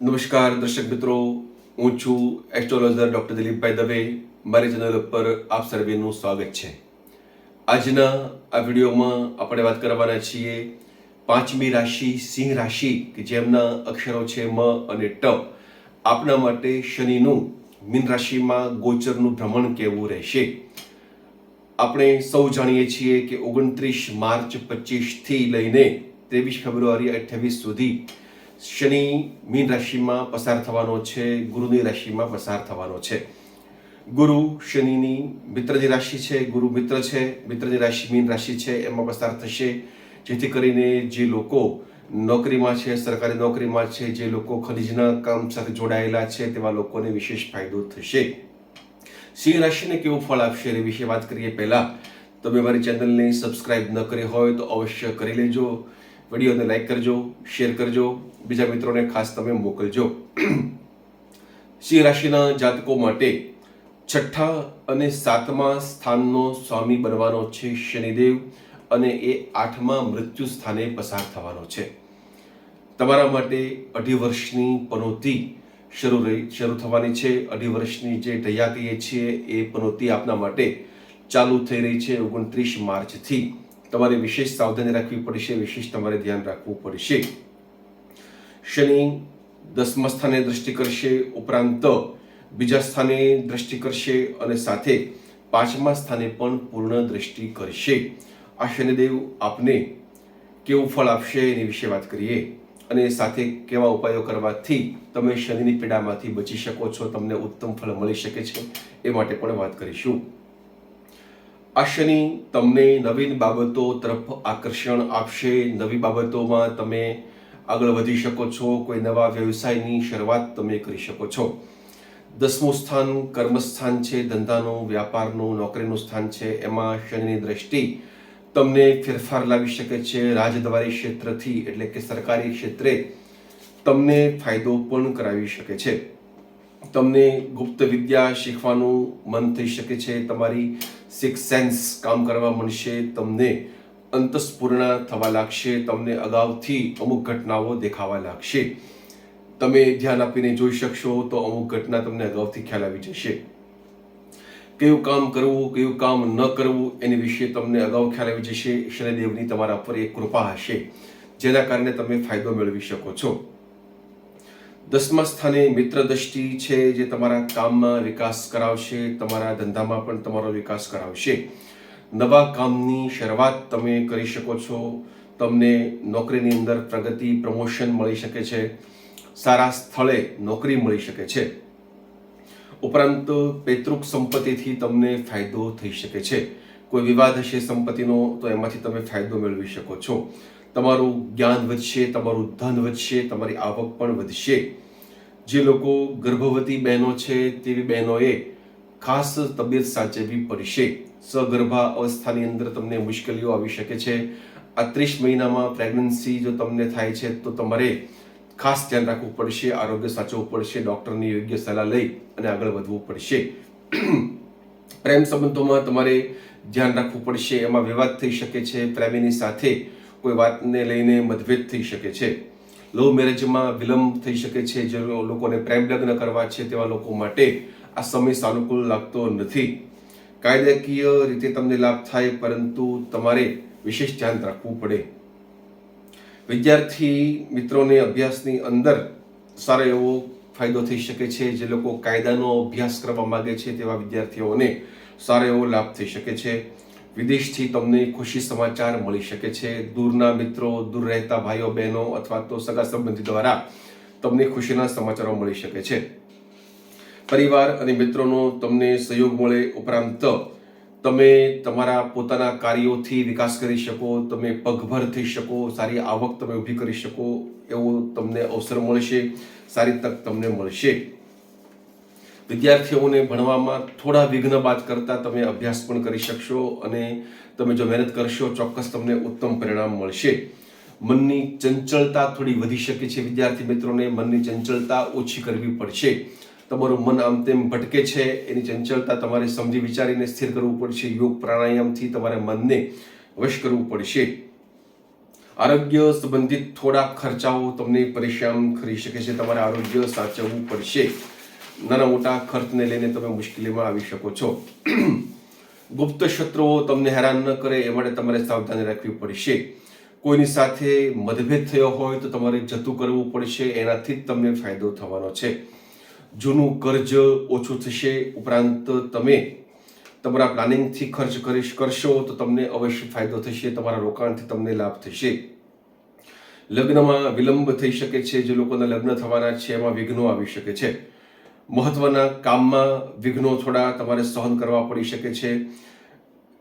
નમસ્કાર દર્શક મિત્રો, હું છું એસ્ટ્રોલોજર ડૉક્ટર દિલીપભાઈ દવે. મારી ચેનલ ઉપર આપ સર્વેનું સ્વાગત છે. આજના આ વિડીયોમાં આપણે વાત કરવાના છીએ પાંચમી રાશિ, સિંહ રાશિ, કે જેમના અક્ષરો છે મ અને ટ. આપના માટે શનિનું મીન રાશિમાં ગોચરનું ભ્રમણ કેવું રહેશે? આપણે સૌ જાણીએ છીએ કે ઓગણત્રીસ માર્ચ પચીસથી લઈને ત્રેવીસ ફેબ્રુઆરી અઠ્યાવીસ સુધી શનિ મીન રાશિમાં પસાર થવાનો છે, ગુરુની રાશિમાં પસાર થવાનો છે. ગુરુ શનિની મિત્રની રાશિ છે, ગુરુ મિત્ર છે, મિત્રની રાશિ મીન રાશિ છે, એમાં પસાર થશે. જેથી કરીને જે લોકો નોકરીમાં છે, સરકારી નોકરીમાં છે, જે લોકો ખનીજના કામ સાથે જોડાયેલા છે, તેવા લોકોને વિશેષ ફાયદો થશે. સિંહ રાશિને કેવું ફળ આપશે એ વિશે વાત કરીએ પહેલાં. તમે મારી ચેનલને સબસ્ક્રાઇબ ન કરી હોય તો અવશ્ય કરી લેજો. વિડીયોને લાઈક કરજો, શેર કરજો, બીજા મિત્રોને ખાસ તમે મોકલજો. સિંહ રાશિના જાતકો માટે છઠ્ઠા અને સાતમા સ્થાનનો સ્વામી બનવાનો છે શનિદેવ અને એ આઠમા મૃત્યુ સ્થાને પસાર થવાનો છે. તમારા માટે અઢી વર્ષની પનોતી શરૂ રહી, શરૂ થવાની છે. અઢી વર્ષની જે ઢૈયા કહીએ છીએ એ પનોતી આપના માટે ચાલુ થઈ રહી છે ઓગણત્રીસ માર્ચથી. તમારે વિશેષ સાવધાની રાખવી પડશે, વિશેષ તમારે ધ્યાન રાખવું પડશે. શનિ દસમા સ્થાને દ્રષ્ટિ કરશે, ઉપરાંત બીજા સ્થાને દ્રષ્ટિ કરશે અને સાથે પાંચમા સ્થાને પણ પૂર્ણ દ્રષ્ટિ કરશે. આ શનિદેવ આપને કેવું ફળ આપશે એની વિશે વાત કરીએ. અને સાથે કેવા ઉપાયો કરવાથી તમે શનિની પીડામાંથી બચી શકો છો, તમને ઉત્તમ ફળ મળી શકે છે, એ માટે પણ વાત કરીશું. આ શનિ તમને નવીન બાબતો તરફ આકર્ષણ આપશે. નવી બાબતોમાં તમે આગળ વધી શકો છો. કોઈ નવા વ્યવસાયની શરૂઆત તમે કરી શકો છો. દસમું સ્થાન કર્મસ્થાન છે. ધંધાનું, વ્યાપારનું, નોકરીનું સ્થાન છે. એમાં શનિની દ્રષ્ટિ તમને ફેરફાર લાવી શકે છે. રાજદ્વારી ક્ષેત્રથી, એટલે કે સરકારી ક્ષેત્રે તમને ફાયદો પણ કરાવી શકે છે. તમને ગુપ્ત વિદ્યા શીખવાનું મન થઈ શકે છે. તમારી સિક્સ સેન્સ કામ કરવા મળશે તમને અંતસ્પૂર્ણ થવા લાગશે, તમને અગાઉથી અમુક ઘટનાઓ દેખાવા લાગશે. તમે ધ્યાન આપીને જોઈ શકશો તો અમુક ઘટના તમને અગાઉથી ખ્યાલ આવી જશે. કયું કામ કરવું, કયું કામ ન કરવું, એની વિશે તમને અગાઉ ખ્યાલ આવી જશે. શનિદેવની તમારા પર એક કૃપા હશે, જેના કારણે તમે ફાયદો મેળવી શકો છો. દસમા સ્થાને મિત્ર દ્રષ્ટિ છે જે તમારા કામમાં વિકાસ કરાવશે, તમારા ધંધામાં પણ તમારો વિકાસ કરાવશે. નવા કામની શરૂઆત તમે કરી શકો છો. તમને નોકરીની અંદર પ્રગતિ, પ્રમોશન મળી શકે છે. સારા સ્થળે નોકરી મળી શકે છે. ઉપરાંત પૈતૃક સંપત્તિથી તમને ફાયદો થઈ શકે છે. કોઈ વિવાદ હશે સંપત્તિનો, તો એમાંથી તમે ફાયદો મેળવી શકો છો. તમારું જ્ઞાન વધશે, તમારું ધન વધશે, તમારી આવક પણ વધશે. જે લોકો ગર્ભવતી બહેનો છે, તેવી બહેનોએ ખાસ તબિયત સાચવવી પડશે. સગર્ભા અવસ્થાની અંદર તમને મુશ્કેલીઓ આવી શકે છે. આ ત્રીસ મહિનામાં પ્રેગ્નન્સી જો તમને થાય છે, તો તમારે ખાસ ધ્યાન રાખવું પડશે, આરોગ્ય સાચવવું પડશે, ડૉક્ટરની યોગ્ય સલાહ લઈ અને આગળ વધવું પડશે. પ્રેમ સંબંધોમાં તમારે ધ્યાન રાખવું પડશે, એમાં વિવાદ થઈ શકે છે, પ્રેમીની સાથે કોઈ વાતને લઈને મતભેદ થઈ શકે છે. લવ મેરેજમાં વિલંબ થઈ શકે છે, જે લોકોને પ્રેમ લગ્ન કરવા છે તેવા લોકો માટે આ સમય સાનુકૂળ લાગતો નથી. કાયદાકીય રીતે તમને લાભ થાય, પરંતુ તમારે વિશેષ ધ્યાન રાખવું પડે. વિદ્યાર્થી મિત્રોને અભ્યાસની અંદર સારો એવો ફાયદો થઈ શકે છે. જે લોકો કાયદાનો અભ્યાસ કરવા માંગે છે તેવા વિદ્યાર્થીઓને સારો એવો લાભ થઈ શકે છે. વિદેશથી તમને ખુશી સમાચાર મળી શકે છે. દૂરના મિત્રો, દૂર રહેતા ભાઈઓ, બહેનો અથવા તો સગા સંબંધી દ્વારા તમને ખુશીના સમાચારો મળી શકે છે. પરિવાર અને મિત્રોનો તમને સહયોગ મળે ઉપરાંત તમે તમારા પોતાના કાર્યોથી વિકાસ કરી શકો, તમે પગભર થઈ શકો, સારી આવક તમે ઊભી કરી શકો, એવો તમને અવસર મળશે, સારી તક તમને મળશે. વિદ્યાર્થીઓને ભણવામાં થોડા વિઘ્ન બાદ કરતાં તમે અભ્યાસ પણ કરી શકશો અને તમે જો મહેનત કરશો, ચોક્કસ તમને ઉત્તમ પરિણામ મળશે. મનની ચંચળતા થોડી વધી શકે છે વિદ્યાર્થી મિત્રોને. મનની ચંચળતા ઓછી કરવી પડશે. તમારું મન આમ તેમ ભટકે છે, એની ચંચળતા તમારે સમજી વિચારીને સ્થિર કરવું પડશે. યોગ પ્રાણાયામથી તમારે મનને વશ કરવું પડશે. આરોગ્ય સંબંધિત થોડા ખર્ચાઓ તમને પરેશાન કરી શકે છે. તમારે આરોગ્ય સાચવવું પડશે. નાના મોટા ખર્ચને લઈને તમે મુશ્કેલીમાં આવી શકો છો. ગુપ્ત શત્રુઓ તમને હેરાન ન કરે એ માટે તમારે સાવધાની રાખવી પડશે. કોઈની સાથે મતભેદ થયો હોય તો તમારે જતું કરવું પડશે, એનાથી જ તમને ફાયદો થવાનો છે. જૂનું કર્જ ઓછું થશે, ઉપરાંત તમે તમારા પ્લાનિંગથી ખર્ચ કરી કરશો તો તમને અવશ્ય ફાયદો થશે, તમારા રોકાણથી તમને લાભ થશે. લગ્નમાં વિલંબ થઈ શકે છે, જે લોકોના લગ્ન થવાના છે, એમાં વિઘ્નો આવી શકે છે. મહત્વના કામમાં વિઘ્નો થોડા તમારે સહન કરવા પડી શકે છે.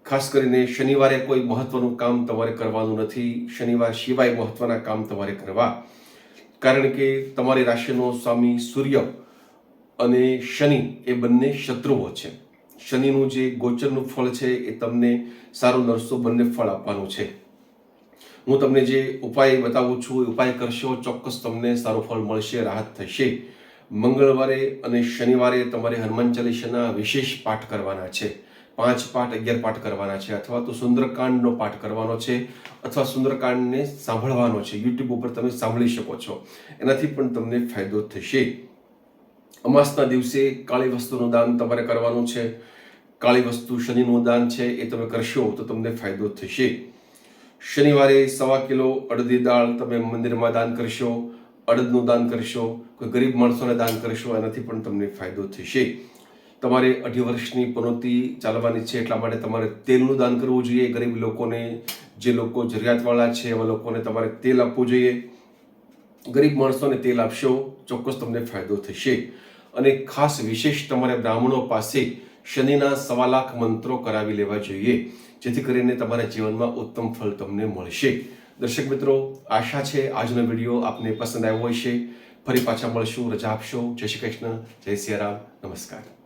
ખાસ કરીને શનિવારે કોઈ મહત્વનું કામ તમારે કરવાનું નથી. શનિવાર સિવાય મહત્વના કામ તમારે કરવા. કારણ કે તમારી રાશિનો સ્વામી સૂર્ય અને શનિ એ બંને શત્રુઓ છે. શનિનું જે ગોચરનું ફળ છે એ તમને સારું નરસો બંને ફળ આપવાનું છે. હું તમને જે ઉપાય બતાવું છું, એ ઉપાય કરશો, ચોક્કસ તમને સારું ફળ મળશે, રાહત થશે. મંગળવારે અને શનિવારે તમારે હનુમાન ચાલીસાના વિશેષ પાઠ કરવાના છે. પાંચ પાઠ, અગિયાર પાઠ કરવાના છે અથવા તો સુંદરકાંડનો પાઠ કરવાનો છે અથવા સુંદરકાંડને સાંભળવાનો છે. યુટ્યુબ ઉપર તમે સાંભળી શકો છો. એનાથી પણ તમને ફાયદો થશે. અમાસના દિવસે કાળી વસ્તુનું દાન તમારે કરવાનું છે. કાળી વસ્તુ શનિનું દાન છે એ તમે કરશો તો તમને ફાયદો થશે. શનિવારે સવા કિલો અડદી દાળ તમે મંદિરમાં દાન કરશો. અડદનું દાન કરશો, કોઈ ગરીબ માણસોને દાન કરશો, એનાથી પણ તમને ફાયદો થશે. તમારે અઢી વર્ષની પનોતી ચાલવાની છે એટલા માટે તમારે તેલનું દાન કરવું જોઈએ. ગરીબ લોકોને, જે લોકો જરૂરિયાતવાળા છે, એવા લોકોને તમારે તેલ આપવું જોઈએ. ગરીબ માણસોને તેલ આપશો, ચોક્કસ તમને ફાયદો થશે. અને ખાસ વિશેષ તમારે બ્રાહ્મણો પાસે શનિના સવા લાખ મંત્રો કરાવી લેવા જોઈએ. જેથી કરીને તમારા જીવનમાં ઉત્તમ ફળ તમને મળશે. દર્શક મિત્રો, આશા છે આજનો વીડિયો આપને પસંદ આવ્યો હશે. ફરી પાછા મળશું. રજા આપશો. જય શ્રી કૃષ્ણ. જય સિયારામ. નમસ્કાર.